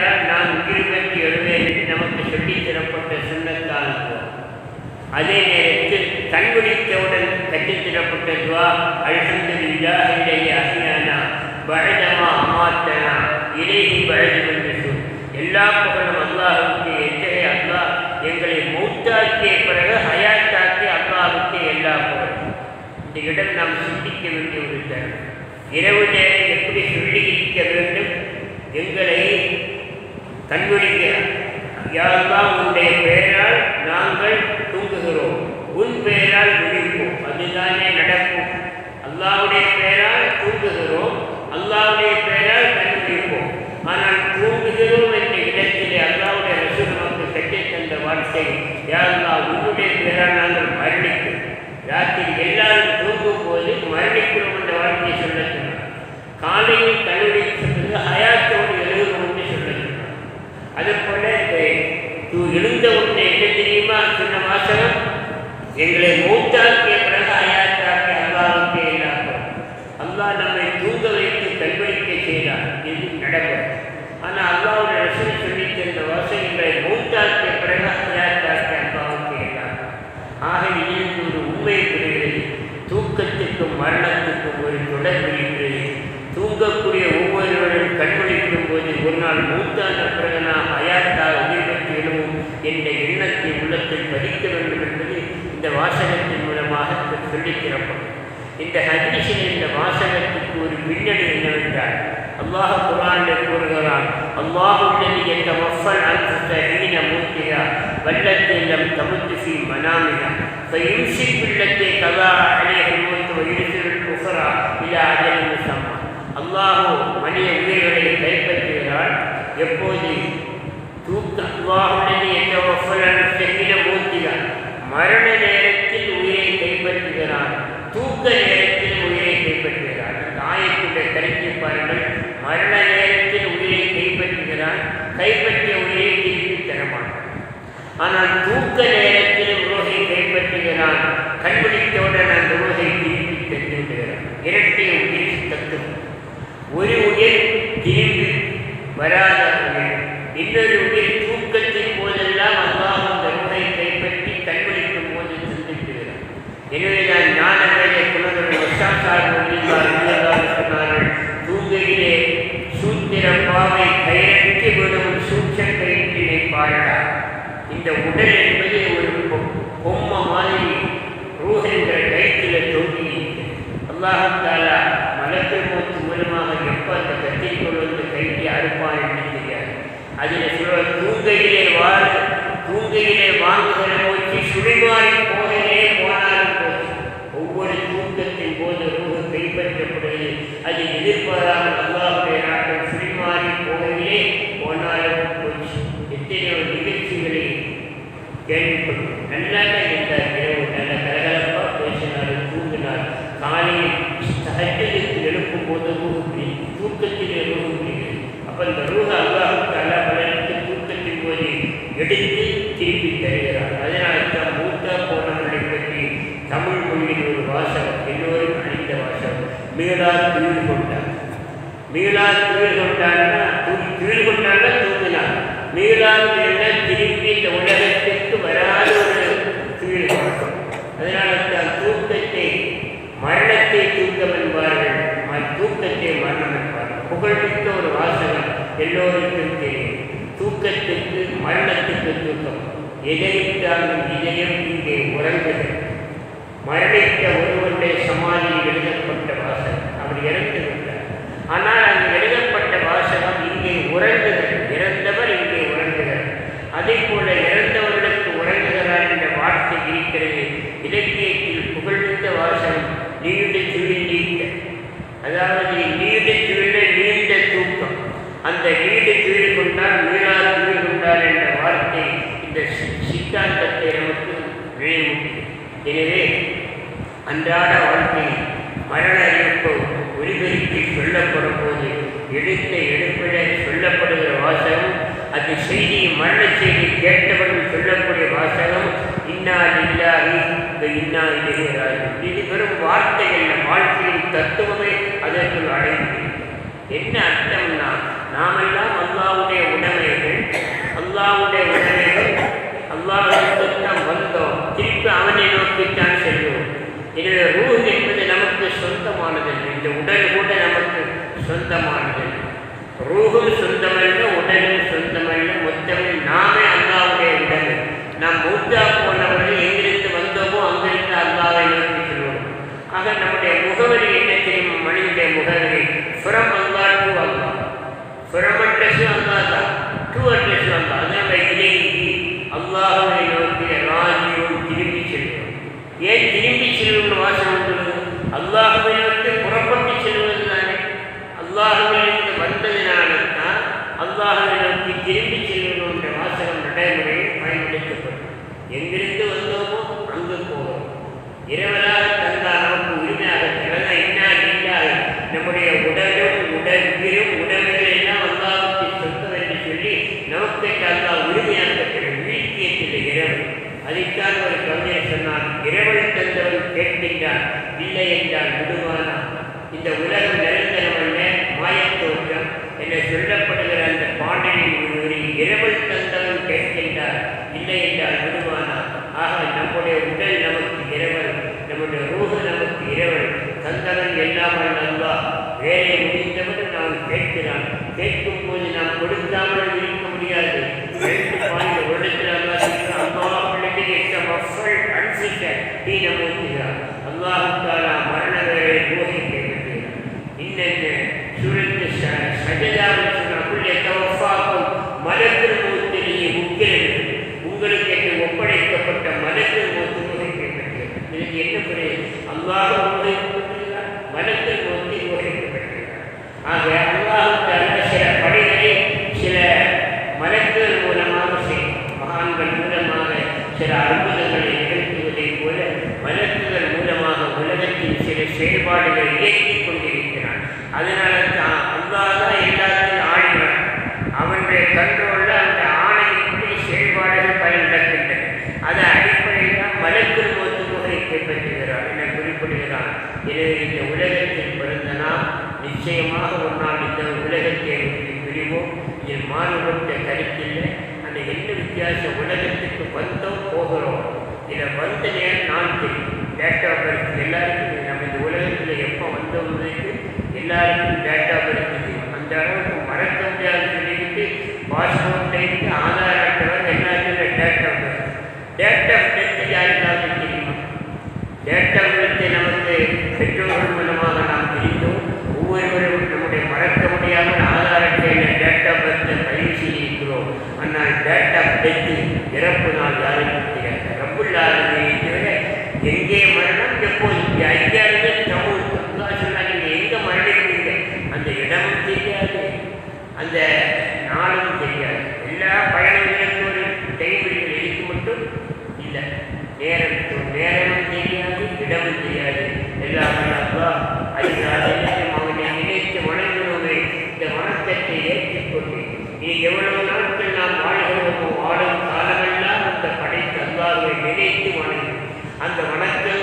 நான் உயிர் பெற்று எழுவேன் என்று நமக்கு சொல்லி தரப்பட்ட சுண்ணத்தால் அதே நேரத்தில் கண்பிடித்தவுடன் கட்டித் தரப்பட்ட துவா அல்ஹம்துலில்லாஹ் இல்லையே அகியானா பழதமா அமாத்தனா இலேஹி பழது என்று சொல். எல்லா புகழும் அல்லாஹுக்கு எத்தகைய அல்லாஹ்? எங்களை மௌத்தாக்கிய பிறகு ஹயாத்தாக்கி அல்லாஹுக்கு எல்லா புகழும். இந்த இடம் நாம் சிந்திக்க வேண்டிய ஒரு தரம். இரவு நேரம் எப்படி சொல்லி இருக்க வேண்டும்? எங்களை கண்விழிக்க யாரெல்லாம் உன்னுடைய பெயரால் நாங்கள் தூங்குகிறோம். உன் பெயரால் விழிப்போம். அதுதானே நடக்கும் அல்லாவுடைய பெயரால் தூங்குகிறோம். அல்லாவுடைய பெயரால் கண்விழிப்போம் ஆனால் தூங்குகிறோம் என்ற இடத்திலே அல்லாவுடைய ரசூ நமக்கு கட்டி தந்த வார்த்தை யாரெல்லாம் உன்னுடைய பெயரால் நாங்கள் மரணிக்கிறோம். ராத்திரி எல்லாரும் தூங்கும் போது மரணிக்கிறோம் என்ற வார்த்தையை சொல்ல சொன்னார். காலையில் கல்லூரி சொல்றது ஹயாத்தோடு எழுதுகிறோம் என்று சொல்ல சொன்னார் அதே போல இந்த தூ எழுந்த உடனே என்ன தெரியுமா சொன்ன வாசகம் எங்களை மூத்தாக்கிய பிறகு ஹயாத்தாக்கிய அல்லாவுக்கு எல்லாம் அல்லாஹ் நம்மை தூங்க வைத்து கல்வழிக்க செய்தார். இது நடக்கும் ஆனால் அல்லாவுடைய ரசூல் சொல்லி தந்த வாசகங்களை மூத்தாக்கிய பிறகு ஹயாத்தாக்கிய அல்லாவும் எல்லாம் ஆக இதில் ஒரு உண்மை புரிகிறது. தூக்கத்துக்கும் மரணத்துக்கும் ஒரு தொடர்பு இருக்கிறது. தூங்கக்கூடிய ஒவ்வொருவரும் கண்மொழிக்கும் போது ஒரு நாள் மூத்தான பிறகு நாம் அயாத்தாக உயிர்பற்றி எழுவோம் என்ற எண்ணத்தை உள்ளத்தில் பதிக்க வேண்டும் என்பது இந்த வாசகத்தின் மூலமாக சொல்லித் தரப்படும் இந்த ஹதீஸில் இந்த வாசகத்துக்கு ஒரு பின்னணி என்னவென்றால் அல்லாஹ் குரானில் கூறுகிறான் அல்லாஹ் உள்ளது என்ற மஃபல் அல்ஃபீன மூர்த்தியா வல்லத்தில் லம் தமுத்து ஃபி மனாமினா فيمسك التي قضى عليها الموت ويرسل الاخرى الى اجل مسمى அல்லாஹ் மனித உயிர்களை கைப்பற்றுகிறார் எப்போது தூக்க அல்லாஹுடைய என்ற மஃபல் செகின மூர்த்திகள் மரண நேரத்தில் உயிரை கைப்பற்றுகிறார் தூக்க நேரத்தில் உயிரை கைப்பற்றுகிறார். அந்த ஆயத்துடைய கருத்தை பாருங்கள் மரண நேரத்தில் உயிரை கைப்பற்றுகிறார் கைப்பற்றிய உயிரை திருப்பி தரமாட்டார். ஆனால் தூக்க நேரத்தில் உலகை கைப்பற்றுகிறான் கண்பிடித்தவுடன் அந்த உலகை திருப்பி தந்து விடுகிறான் இரட்டை உயிர் தத்துவம். ஒரு உயிர் திரும்பி வராத உயிர் இன்னொரு உயிர் தூக்கத்தின் போதெல்லாம் அல்லாஹ் அந்த உலகை கைப்பற்றி கண்பிடிக்கும் போது சிந்திக்கிறார் எனவே நான் ஞானங்களை குலங்கள் வசாசார் சொன்னார்கள் தூங்கையிலே சூத்திர பாவை கையெழுத்து விடும் சூட்ச கயிற்றினை பாடடா இந்த உடல் என்பது ஒரு பொ- பொம்மை மாதிரி ரூஹ் என்ற கயிற்றில் தொங்கி அல்லாஹாலா மலக்கு மூத்து மூலமாக எப்போ அந்த கத்திரிக்கொள் வந்து கைட்டி அறுப்பான் என்று தெரியாது. அதில் சொல்ல தூங்கையிலே வாழ் தூங்கையிலே வாங்குகிற மூச்சு சுழிமாறி போகையிலே போனாலும் போச்சு ஒவ்வொரு தூக்கத்தின் போது ரூஹு கைப்பற்றப்படுகிறது. அது எதிர்பாராமல் அந்த ரூக இந்த ரூஹ அல்லாஹுக்கு அல்லா பலனுக்கு தூக்கத்தின் போது எடுத்து திருப்பி தருகிறார். அதனால தான் மூத்தா போனவர்களை பற்றி தமிழ் மொழியில் ஒரு வாசகம் எல்லோரும் அணிந்த வாசகம் மீளா துயில் கொண்டார் மீளா துயில் கொண்டான்னா துயில் துயில் கொண்டான்னா தூங்கினார் மீளா என்ன திரும்பி இந்த உலகத்திற்கு வராத ஒரு துயில் கொண்டார் அதனால தான் தூக்கத்தை மரணத்தை தூக்கம் என்பார்கள் தூக்கத்தை மரணம் என்பார்கள். புகழ்மிக்க ஒரு வாசகம். எல்லோருக்கும் தெரியும். தூக்கத்துக்கு மரணத்துக்கு தூக்கம். எதைத்தாலும் இதயம் இங்கே உறங்குது மரணித்த ஒருவருடைய சமாதியில் எழுதப்பட்ட வாசகம். அவர் இறந்து விட்டார். ஆனால் அந்த எழுதப்பட்ட வாசகம் இங்கே உறங்குது இறந்தவர் இங்கே உறங்குகிறார் அதே போல இறந்தவர்களுக்கு உறங்குகிறார் என்ற வார்த்தை இருக்கிறது இலக்கியத்தில் புகழ்ந்த வாசகம் நீண்ட சுழி நீக்க அதாவது நீண்ட சுழில நீண்ட தூக்கம் அந்த நீண்ட சுழி கொண்டால் மீளா சுழி கொண்டால் என்ற வார்த்தை இந்த சி- சித்தாந்தத்தை நமக்கு நினைவூட்டுகிறது எனவே அன்றாட வாழ்க்கையில் மரண அறிவிப்பு ஒலிபெருக்கி சொல்லப்படும் போது எடுத்த எடுப்பிட சொல்லப்படுகிற வாசகம் அது செய்தி மரண செய்தி கேட்டவர்கள் சொல்லக்கூடிய வாசகம் இன்னா இல்லாஹி இன்னா இல்லாஹி இது வெறும் வார்த்தைகள் வாழ்க்கையின் தத்துவமே அதற்குள் அடைந்து என்ன அர்த்தம்னா நாமெல்லாம் அல்லாவுடைய அல்லாஹிடம் வந்தோம் திருப்பி அவனை நோக்கித்தான் செல்வோம் எனவே ரூஹ் என்பது நமக்கு சொந்தமானதல்ல இந்த உடல் கூட நமக்கு சொந்தமானதல்ல ரூஹும் சொந்தமல்ல உடலும் சொந்தமல்ல மொத்தமே நாமே அல்லாவுடைய உடல் நாம் மூத்தா போனவர்கள் எங்கிருந்து வந்தோமோ அங்கிருந்து அல்லாவை நோக்கி செல்வோம் ஆக நம்முடைய முகவரி என்ன தெரியும் மனிதனுடைய முகவரி from Allah to Allah from அட்ரஸும் Allah தான் டு அட்ரஸும் அல்லா அதான் இதை அல்லாஹுவை நோக்கி ராஜியும் திரும்பி செல்வோம் ஏன் திரும்பி செல்வம்னு வாசம் வந்துள்ளது அல்லாஹுவை நோக்கி புறப்பட்டு செல்வது தானே அல்லாஹுவிலிருந்து வந்ததினால்தான் அல்லாஹுவை நோக்கி திரும்பி செல்வது என்ற வாசகம் நடைமுறையில் பயன்படுத்தப்படும் எங்கிருந்து வந்தோமோ அங்கு போவோம் இரவலாக தந்தால் நமக்கு உரிமையாக பிறந்த என்ன இல்லாத நம்முடைய உடலும் உடற்பிலும் உடல்கள் எல்லாம் அல்லாவுக்கு சொந்தம் என்று சொல்லி நமக்கு அல்லா உரிமையாக பெறும் வீழ்த்தியத்தில் இரவு அதைத்தான் ஒரு கவிஞர் சொன்னான் இரவல் தந்தவன் கேட்கின்றான் இல்லை என்றால் விடுவானா இந்த உலகம் நிரந்தரம் அல்ல மாயத்தோற்றம் என்று சொல்லப்படுகிற அந்த பாடலின் ஒரு இரவல் தந்தவன் கேட்கின்றார் இல்லை என்றால் விடுவானா ஆக நம்முடைய உடல் நமக்கு இரவல் நம்முடைய ரூஹு நமக்கு இரவல் தந்தவன் எல்லாமல் அல்லா வேலை முடிந்தவன் நாம் கேட்கிறான் கேட்கும் போது நாம் கொடுக்காமல் செயல்பாடுகளை இயக்கிக் கொண்டிருக்கிறான். அதனால தான் அல்லாதான் எல்லாத்தையும் ஆடினான் அவனுடைய கண்ட்ரோல்ல அந்த ஆணையின்படி செயல்பாடுகள் பல அதன் அடிப்படையில் தான் மலக்குள் மோத்து முகை கைப்பற்றுகிறார் என குறிப்பிடுகிறான் எனவே இந்த உலகத்தில் பிறந்தனால் நிச்சயமாக ஒரு நாள் இந்த உலகத்தை பிரிவோம் இதில் மாணவர்களுடைய கருத்தில்லை. அந்த என்ன வித்தியாசம்? உலகத்துக்கு வந்தோம் போகிறோம். இதில் வந்த நேரம் நான் தெரியும். டேட்டா பர்த் எல்லாருக்கும் உலகத்தில் எப்போ எல்லாருக்கும் டேட்டா பர்த் தெரியும் அந்த அளவுக்கு மறக்க முடியாது சொல்லிட்டு பாஸ்போர்ட்லேருந்து ஆதார் அட்டை எல்லாருக்கும் date of birth date of death யாருக்காவது தெரியுமா டேட் ஆஃப் பர்த்தை நமக்கு பெற்றோர்கள் மூலமாக நாம் தெரிந்தோம் ஒவ்வொருவரும் நம்முடைய மறக்க முடியாமல் ஆதார் அட்டையில் டேட் ஆஃப் பர்த்தை பதிவு செய்திருக்கிறோம் ஆனால் டேட் ஆஃப் டெத்து இறப்பு நாள் யாருக்கும் தெரியாது ரப்புல்லாருமே தவிர எங்கே மரணம் எப்போது ஐயாவது தமிழ் சொன்னாங்க நீங்கள் எங்கே மரணிக்கிறீங்க அந்த இடமும் தெரியாது அந்த நாளும் தெரியாது எல்லா பயணங்களுக்கும் ஒரு டைமில் எதுக்கு மட்டும் இல்லை நேரம் நேரமும் தெரியாது இடமும் தெரியாது. எல்லாமே அப்பா அதனால் அதனால அவனை நினைத்து வணங்குவதை இந்த வணக்கத்தை ஏற்றுக்கொண்டு நீ எவ்வளவு நாட்கள் நாம் வாழ்கிறோமோ வாழும் காலமெல்லாம் அந்த படைத்த அல்லாவை நினைத்து வணங்கும் அந்த வணக்கங்களெல்லாம்